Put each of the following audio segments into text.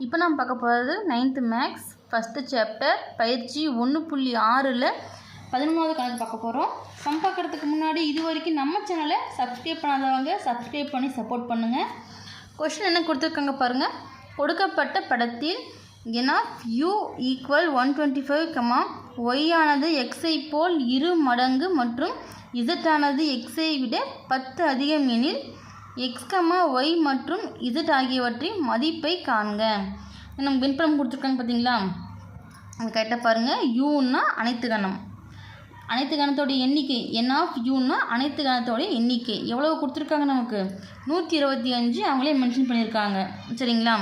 இப்போ நாம் பார்க்க போகிறது நைன்த்து மேக்ஸ் ஃபஸ்ட்டு சாப்டர் பயிற்சி ஒன்று புள்ளி ஆறில் பதினொன்றாவது கணக்கு பார்க்க போகிறோம் சம் பார்க்குறதுக்கு முன்னாடி இது வரைக்கும் நம்ம சேனலை சப்ஸ்கிரைப் பண்ணாதவங்க சப்ஸ்கிரைப் பண்ணி சப்போர்ட் பண்ணுங்கள் கொஷின் என்ன கொடுத்துருக்காங்க பாருங்கள் கொடுக்கப்பட்ட படத்தில் ஏன்னா U equal one twenty five comma ஒய்யானது எக்ஸை போல் இரு மடங்கு மற்றும் இசட்டானது எக்ஸை விட பத்து அதிகம் எனில் எக்ஸ் ஒய் மற்றும் இசட் ஆகியவற்றின் மதிப்பை காண்க. நம்ம வெண்படம் கொடுத்துருக்காங்க பார்த்தீங்களா? அது கரெக்டாக பாருங்கள் யூன்னா அனைத்து கணம். அனைத்து கணத்தோடைய எண்ணிக்கை என் ஆஃப் யூன்னா அனைத்து கணத்தோடைய எண்ணிக்கை. எவ்வளோ கொடுத்துருக்காங்க நமக்கு? நூற்றி இருபத்தி அஞ்சு அவங்களே மென்ஷன் பண்ணியிருக்காங்க. சரிங்களா?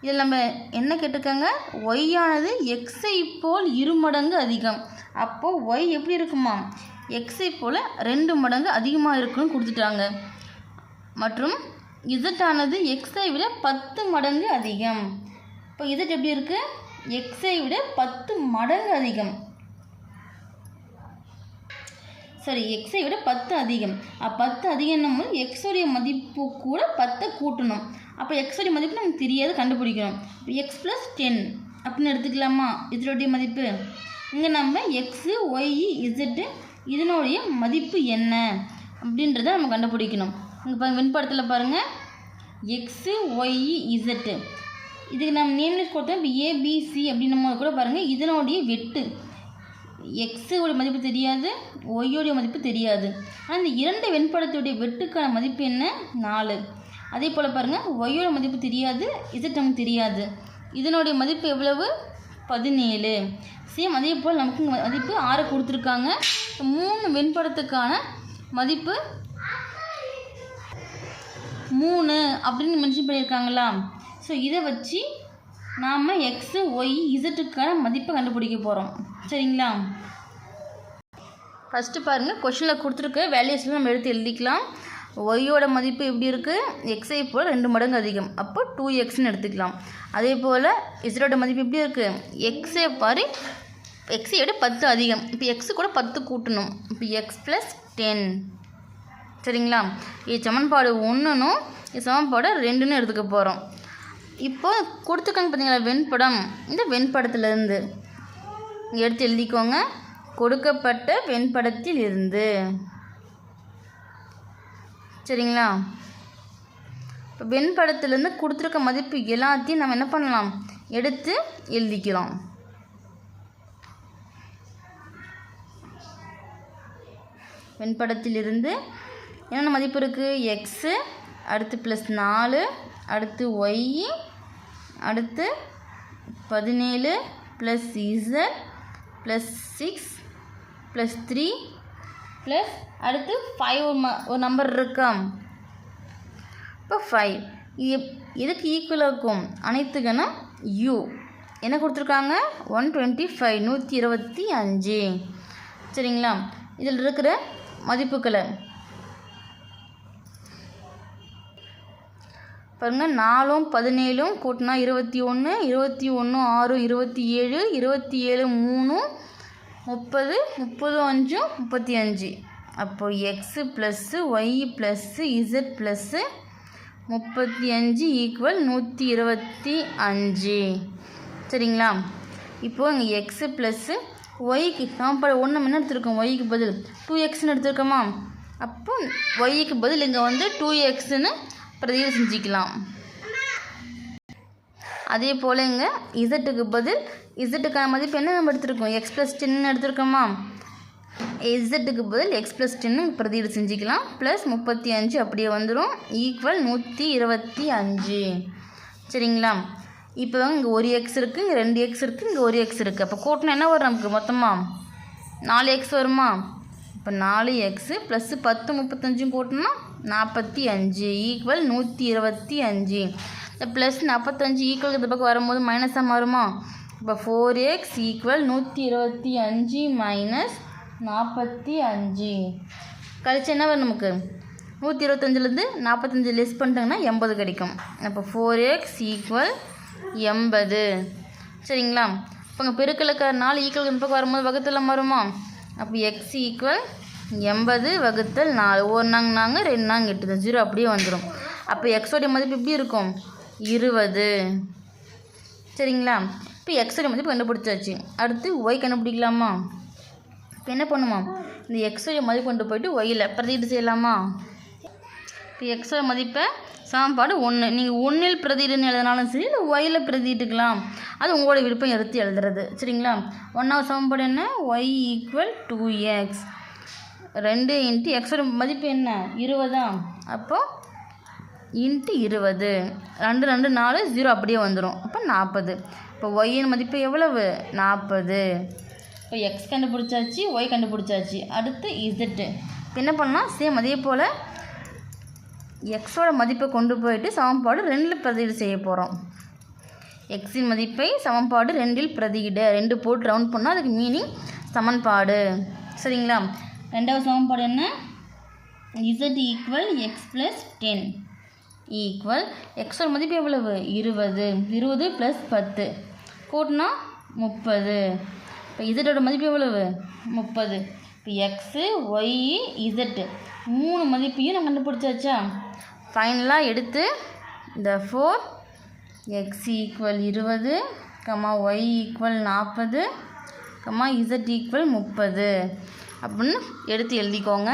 இதில் நம்ம என்ன கேட்டிருக்காங்க? ஒய் ஆனது எக்ஸை போல் இரு மடங்கு அதிகம். அப்போது ஒய் எப்படி இருக்குமா எக்ஸை போல் ரெண்டு மடங்கு அதிகமாக இருக்குன்னு கொடுத்துட்டாங்க. மற்றும் இசட் ஆனது எக்ஸை விட பத்து மடங்கு அதிகம். இப்போ இசட் எப்படி இருக்குது எக்ஸை விட பத்து மடங்கு அதிகம். சரி எக்ஸை விட பத்து அதிகம். பத்து அதிகம் போது எக்ஸோடைய மதிப்பு கூட பத்தை கூட்டணும். அப்போ எக்ஸோடைய மதிப்பு நமக்கு தெரியாது கண்டுபிடிக்கணும். எக்ஸ் ப்ளஸ் டென் அப்படின்னு எடுத்துக்கலாமா? இதனுடைய மதிப்பு. இங்கே நம்ம எக்ஸு ஒய் இசட்டு இதனுடைய மதிப்பு என்ன? அப்படின்றத நம்ம கண்டுபிடிக்கணும். இங்கே பாருங்கள் வெண்படத்தில் பாருங்கள் எக்ஸு ஒய் இசட்டு இதுக்கு நம்ம நேம்லெஸ் கொடுத்தோம். இப்போ ஏபிசி அப்படின்னும் போது கூட பாருங்கள் இதனுடைய வெட்டு. எக்ஸுடைய மதிப்பு தெரியாது ஒய்யோடைய மதிப்பு தெரியாது. ஆனால் இந்த இரண்டு வெண்படத்துடைய வெட்டுக்கான மதிப்பு என்ன? நாலு. அதே போல் பாருங்கள் ஒய்யோட மதிப்பு தெரியாது இசட் நமக்கு தெரியாது. இதனுடைய மதிப்பு எவ்வளவு? பதினேழு. சேம் அதே போல் நமக்கு மதிப்பு ஆறு கொடுத்துருக்காங்க. மூணு வெண்படத்துக்கான மதிப்பு மூணு அப்படின்னு மென்ஷன் பண்ணியிருக்காங்களா? ஸோ இதை வச்சு நாம் எக்ஸு ஒய் இசட்டுக்கான மதிப்பை கண்டுபிடிக்க போகிறோம் சரிங்களா? ஃபஸ்ட்டு பாருங்கள் கொஷினில் கொடுத்துருக்க வேல்யூஸ்லாம் நம்ம எடுத்து எழுதிக்கலாம். ஒய்யோட மதிப்பு எப்படி இருக்குது எக்ஸை போல் ரெண்டு மடங்கு அதிகம். அப்போ டூ எக்ஸ்னு எடுத்துக்கலாம். அதே போல் இசரோட மதிப்பு எப்படி இருக்குது எக்ஸை பாரு எக்ஸை விட பத்து அதிகம். இப்போ எக்ஸு கூட பத்து கூட்டணும். இப்போ எக்ஸ் ப்ளஸ் டென் சரிங்களா? இது சமன்பாடு ஒன்றுனும் இது சமன்பாடு ரெண்டுன்னு எடுத்துக்க போகிறோம் இப்போ கொடுத்துருக்காங்க பார்த்தீங்களா வெண்படம்? இந்த வெண்படத்துலேருந்து எடுத்து எழுதிக்கோங்க. கொடுக்கப்பட்ட வெண்படத்தில் இருந்து சரிங்களா? இப்போ வெண்படத்துலேருந்து கொடுத்துருக்க மதிப்பு எல்லாத்தையும் நம்ம என்ன பண்ணலாம்? எடுத்து எழுதிக்கிறோம். வெண்படத்திலிருந்து என்னென்ன மதிப்பு இருக்குது எக்ஸு அடுத்து ப்ளஸ் நாலு அடுத்து ஒய் அடுத்து பதினேழு plus Z plus six plus three plus அடுத்து ஃபைவ் ஒரு ம ஒரு நம்பர் இருக்கா? இப்போ ஃபைவ் இது எதுக்கு ஈக்குவலாக இருக்கும்? அனைத்து கணம் யூ என்ன கொடுத்துருக்காங்க? ஒன் டுவெண்ட்டி ஃபைவ் நூற்றி இருபத்தி அஞ்சு. சரிங்களா? இதில் இருக்கிற மதிப்புகளை பாருங்கள் நாலும் பதினேழும் கூட்டினா இருபத்தி ஒன்று இருபத்தி ஒன்று ஆறு இருபத்தி ஏழு இருபத்தி ஏழு மூணு முப்பது முப்பது அஞ்சும் முப்பத்தி அஞ்சு. அப்போது X plus Y plus Z plus முப்பத்தி அஞ்சு ஈக்குவல் நூற்றி இருபத்தி அஞ்சு. சரிங்களா? இப்போது இங்கே எக்ஸு ப்ளஸ்ஸு ஒய்க்கு சாப்பாடு ஒன்று என்ன எடுத்திருக்கோம்? ஒய்க்கு பதில். டூ எக்ஸ்னு எடுத்திருக்கோமா? அப்போ ஒய்க்கு பதில் இங்கே வந்து டூ எக்ஸ்னு பிரதியில் செஞ்சுக்கலாம். அதே போல் இங்கே இசட்டுக்கு பதில் இசட்டுக்கான மதிப்பு என்ன நம்ம எடுத்திருக்கோம்? எக்ஸ் ப்ளஸ் டென்னு எடுத்திருக்கோமா? இசட்டுக்கு பதில் எக்ஸ் ப்ளஸ் டென்னு பிரதியில் செஞ்சுக்கலாம். ப்ளஸ் முப்பத்தி அஞ்சு அப்படியே வந்துடும் ஈக்குவல் நூற்றி இருபத்தி அஞ்சு. சரிங்களா? இப்போ இங்கே ஒரு எக்ஸ் இருக்குது இங்கே ரெண்டு எக்ஸ் இருக்குது இங்கே ஒரு எக்ஸ் இருக்குது அப்போ கூட்டினா என்ன வரும் நமக்கு மொத்தமாக நாலு எக்ஸ் வருமா? இப்போ நாலு எக்ஸு ப்ளஸ்ஸு பத்து முப்பத்தஞ்சும் கூட்டினா நாற்பத்தி அஞ்சு ஈக்குவல் நூற்றி இருபத்தி அஞ்சு. இந்த ப்ளஸ் நாற்பத்தஞ்சு ஈக்குவல் இந்த பக்கம் வரும்போது மைனஸாக மாறுமா? இப்போ ஃபோர் எக்ஸ் ஈக்குவல் நூற்றி இருபத்தி அஞ்சு மைனஸ் நாற்பத்தி அஞ்சு. கழிச்சு என்ன வரும் நமக்கு? நூற்றி இருபத்தஞ்சிலேருந்து நாற்பத்தஞ்சு லெஸ் பண்ணிட்டாங்கன்னா எண்பது கிடைக்கும். அப்போ ஃபோர் எக்ஸ் ஈக்குவல் எண்பது. சரிங்களா? இப்போ பெருக்கலுக்கு நாலு ஈக்குவல் இந்த பக்கம் வரும்போது வகுத்தில் வருமா அப்போ எக்ஸ் ஈக்குவல் எண்பது வகுத்தல் நாலு. ஒரு நாங்க நாங்கள் ரெண்டு நாங்கள் எட்டு ஜீரோ. அப்படியே வந்துடும் அப்போ எக்ஸோடைய மதிப்பு எப்படி இருக்கும்? இருபது. சரிங்களா? இப்போ எக்ஸோடைய மதிப்பு கண்டுபிடிச்சாச்சு. அடுத்து ஒய் கண்டுபிடிக்கலாமா? இப்போ என்ன பண்ணுமா? இந்த எக்ஸோடைய மதிப்பு கொண்டு போயிட்டு ஒய்யில் பிரதியீடு செய்யலாமா? இப்போ எக்ஸோட மதிப்பை சமன்பாடு ஒன்று நீங்கள் ஒன்றில் பிரதிடுன்னு எழுதினாலும் சரி இல்லை ஒயில் பிரதிட்டுக்கலாம் அது உங்களோட விருப்பம் எடுத்து எழுதுறது. சரிங்களா? ஒன்றாவது சமன்பாடு என்ன? ஒய் ஈக்குவல் டூ எக்ஸ் ரெண்டு இன்ட்டு எக்ஸோட மதிப்பு என்ன? இருபதா? அப்போது இன்ட்டு இருபது. ரெண்டு ரெண்டு நாலு ஜீரோ அப்படியே வந்துடும் அப்போ நாற்பது. இப்போ ஒய்யின் மதிப்பு எவ்வளவு? நாற்பது. இப்போ எக்ஸ் கண்டுபிடிச்சாச்சு ஒய் கண்டுபிடிச்சாச்சு. அடுத்து இசட்டு இப்போ என்ன பண்ணலாம்? சேம் அதே போல் எக்ஸோட மதிப்பை கொண்டு போயிட்டு சமன்பாடு ரெண்டில் பிரதியீடு செய்ய போகிறோம் எக்ஸின் மதிப்பை சமன்பாடு ரெண்டில் பிரதியிட. ரெண்டு போட்டு ரவுண்ட் பண்ணால் அதுக்கு மீனிங் சமன்பாடு. சரிங்களா? ரெண்டாவது சமன்பாடு என்ன? Z equal X plus ten equal எக்ஸோட மதிப்பு எவ்வளவு? இருபது. இருபது ப்ளஸ் பத்து. கூட்டினா முப்பது. இப்போ இசட்டோட மதிப்பு எவ்வளவு? முப்பது. இப்போ எக்ஸு ஒய் இசட்டு மூணு மதிப்பையும் நம்ம கண்டுபிடிச்சாச்சா? ஃபைனலாக எடுத்து இந்த ஃபோர் எக்ஸ் ஈக்குவல் இருபது கமா ஒய் ஈக்குவல் நாற்பது கமா இசட் ஈக்குவல் முப்பது. அப்படின்னு எடுத்து எழுதிக்கோங்க.